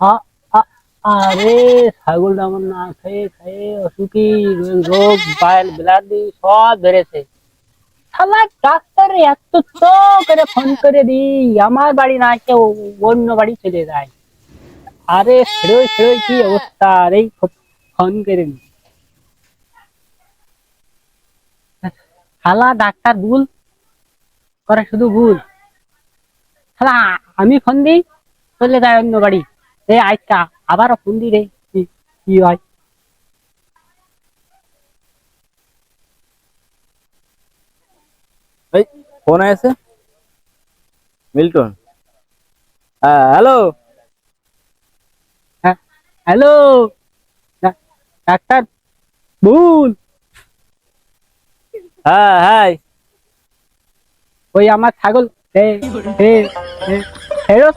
আরে ছাগলটা আমার না খেয়ে খেয়ে অসুখী রোগ- বাইল বিলাদি সব বেড়েছে। শালা ডাক্তার এত তো করে ফোন করে দি আমার বাড়ি না ও- অন্য বাড়ি চলে যায়। আরে ছেড়ে ছেড়ে কি অবস্থা? আর ফোন করে নি শালা ডাক্তার ভুল, করে শুধু ভুল। শালা, আমি ফোন দিই, চলে যায় অন্য বাড়ি। এ আজকা আবারও ফোন দি রে। কি হয়? এই ফোন আছে মিল্টন। হ্যাঁ হ্যালো? হ্যালো ডাক্তার ভুল। হ্যাঁ হ্যাঁ ওই আমার ছাগল এ এ, ফেরত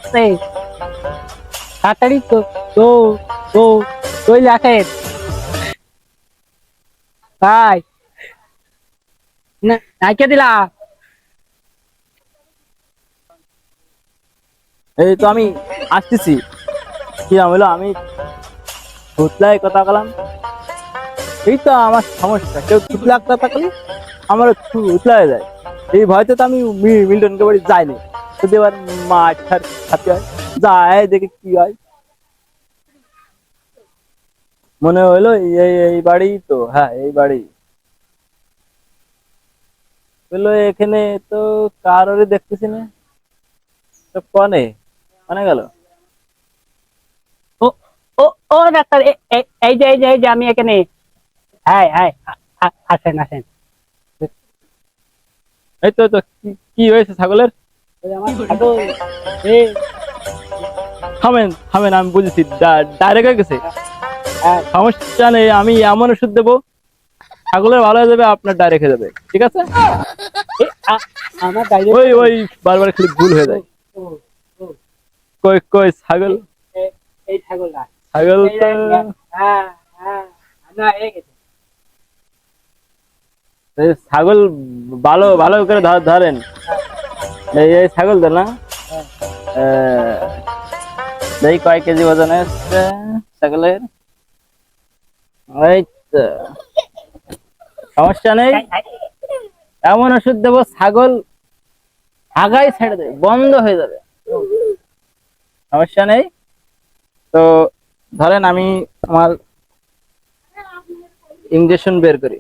তাড়াতাড়ি তো তো তো রাখেন। তাই না, নাইকে দিলাম এই তো আমি আসতেছি। কি নাম হলো? আমি থুতলাই কথা বললাম। এই তো আমার সমস্যা। কেউ থুতলা কথা বলি আমার থুতলাই যায়। এই ভয়তে তো আমি মিল্টনকে বাড়ি যাইনি। যদি এবার মাঠ খাতে হয়। যায় দেখে কি হয়। মনে হলো এই এই বাড়ি তো হ্যাঁ এই বাড়ি বলল এখানে তো কারোরই দেখতেছি না। কনে? কনে গেল? ও ও ও ডাক্তার এই যে এই যে এই যে আমি এখানে। হ্যাঁ হ্যাঁ আসেন আসেন। এই তো কি হয়েছে ছাগলের? আমার ছাগল থামেন থামেন আমি বুঝেছি ডাইরেক্ট হয়ে গেছে। হ্যাঁ। সমস্যা নেই আমি এমন ওষুধ দেবো ছাগলের ভালো হয়ে যাবে আপনার ডাইরেক্ট হয়ে যাবে ঠিক আছে? ওই ওই বারবার খালি ভুল হয়ে যায়। কই কই ছাগল? ছাগল তো হ্যাঁ হ্যাঁ না এই ছাগল ভালো ভালো করে ধর- ধরেন। এই ছাগল তো না? দেখি কয় কেজি ওজন এসছে ছাগলের? তো। সমস্যা নেই? এমন ওষুধ দেবো ছাগল আগাই ছেড়ে দেবে বন্ধ হয়ে যাবে। সমস্যা নেই? তো ধরেন আমি আমার ইঞ্জেকশন বের করি।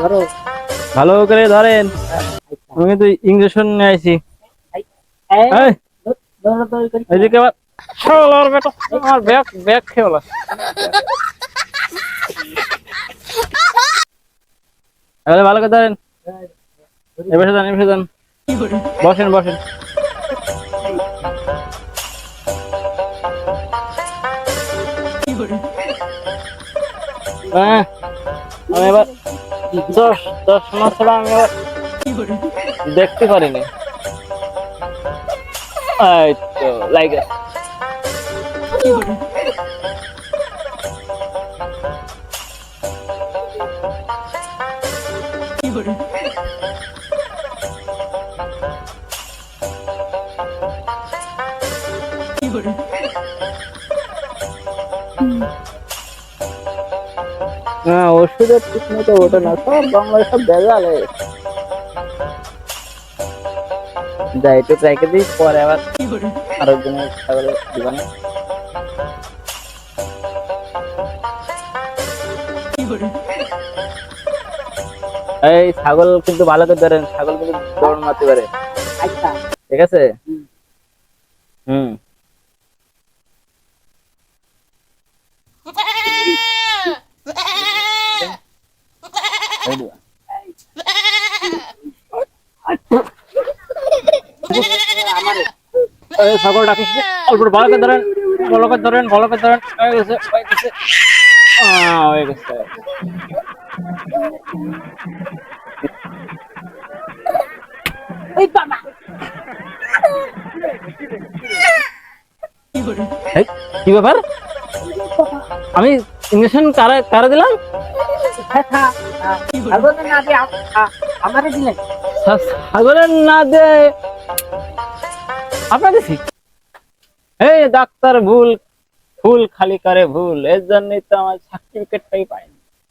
ধরো। ভালো করে ধরেন। আমি কিন্তু ইঞ্জেকশন নিয়ে আইছি। এদিকে আবার শালার বেটা, আমার ব্যাগ ব্যাগ খেয়ে বলা তাহলে ভালো করে ধরেন। এবার যান এবার যান বসেন বসেন। হ্যাঁ। আমি এবার দশ দশ মাস ছাড়া আমি এবার দেখতে পারিনি। লাগে হ্যাঁ ওষুধের ঠিক মতো ওঠে না। সব বাংলায় সব ভেজাল হয়ে যাই একটু রেখে দিই পরে আবার আরও দিনের ছাগলের না। এই ছাগল কিন্তু ভালো করে ধরেন ছাগল কিন্তু দৌড় মারতে পারে। আচ্ছা। ঠিক আছে? হুম। হুম এই দিবা। এই অল্প ধরেন ভালো ধরেন ভালো ধরেন। হয়ে গেছে হয়ে গেছে হয়ে গেছে। কি ব্যাপার? আমি ইঞ্জেকশন কারে কারে দিলাম? দিয়ে আ- আ- আমারে দিলেন। না দে ডাক্তার ভুল ফুল খালি করে ভুল এর জন্যই তো আমার সার্টিফিকেটটাই পাইনি।